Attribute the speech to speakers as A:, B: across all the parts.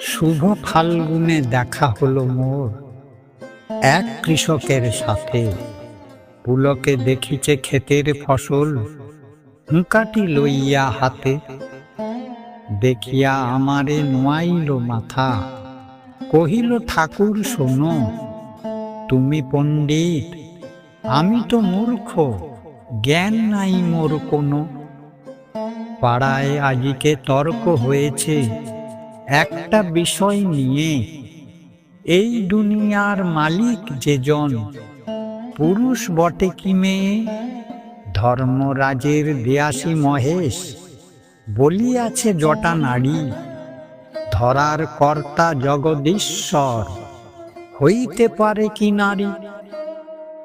A: শুভ ফাল্গুনে দেখা হলো মোর। এক কৃষকের সাথে। পুলকে দেখিছে ক্ষেতের ফসল। হুঁকাটি লইয়া হাতে। দেখিয়া আমারে নোয়াইল মাথা। কহিল, ঠাকুর, শোনো, তুমি পণ্ডিত, আমি তো মূর্খ, জ্ঞান নাই মোর কোনো। পাড়ায় আজিকে তর্ক হয়েছে একটা বিষয় নিয়ে, এই দুনিয়ার মালিক যেজন, পুরুষ বটে কি মেয়ে? ধর্মরাজের দেয়াসী মহেশ বলিয়াছে জটা নারী, ধরার কর্তা জগদীশ্বর, হইতে পারে কি নারী?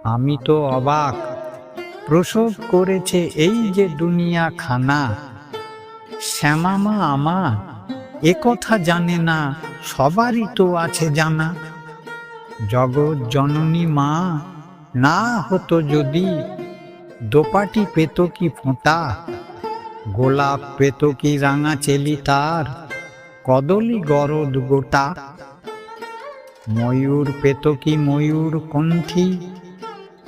A: আমি তো অবাক, প্রসব করেছে এই যে দুনিয়া খানা শ্যামামা আমার এ কথা জানে না, সবারই তো আছে জানা। জগৎ জননী মা, না হতো যদি। দোপাটি পেত কি ফোঁটা, গোলাপ পেত কি রাঙা চেলি তার, কদলি গরদ গোটা। ময়ূর পেত কি ময়ূর কণ্ঠী,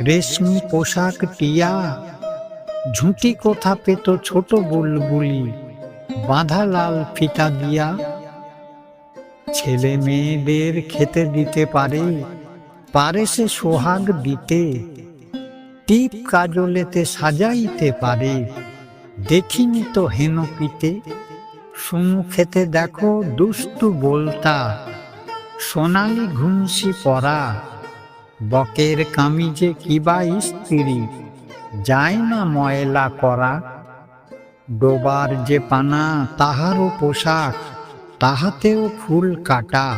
A: রেশমি পোশাক টিয়া, ঝুঁটি কোথা পেত ছোট বুলবুলি। বাঁধা লাল ফিতা দিয়া ছেলে মেয়েদের খেতে দিতে পারে পারে সে সোহাগ দিতে, টিপ কাজলেতে সাজাইতে পারে। দেখিনি তো হেন পিতে খেতে দেখো দুষ্টু বলতা, সোনালি ঘুমসি পরা, বকের কামিজে কিবা স্ত্রী, যায় না ময়লা করা। ডোবার যে পানা, তাহারও পোশাক, তাহাতেও ফুল কাটা।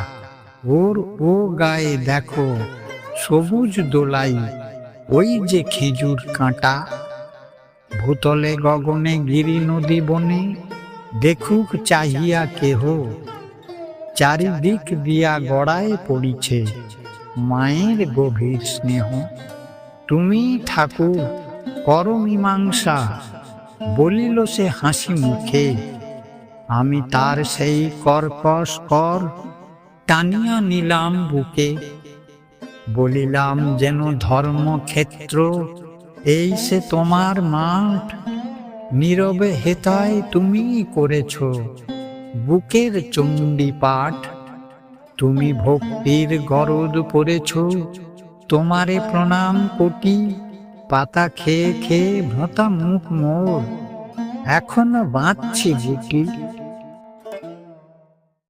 A: ওর ও গায়ে দেখো, সবুজ দোলাই, ওই যে খেজুর কাঁটা। ভূতলে গগনে গিরি নদী বনে, দেখুক চাহিয়া কেহ। চারিদিক দিয়া গড়ায় পড়িছে মায়ের গভীর স্নেহ। তুমি ঠাকুর, কর মীমাংসা বলিল সে হাসি মুখে, আমি তার সেই কর্কশ কর টানিয়া নিলাম বুকে। বলিলাম, যেন ধর্মক্ষেত্র, এই সে তোমার মাঠ, নীরবে হেতায় তুমি করেছ বুকের চণ্ডী পাঠ। তুমি ভক্তির গরদ পড়েছ, তোমারে প্রণাম কোটি পাতা খেয়ে খেয়ে ভোঁতা মুখ মোর। এখনও বাঁচছি বুটি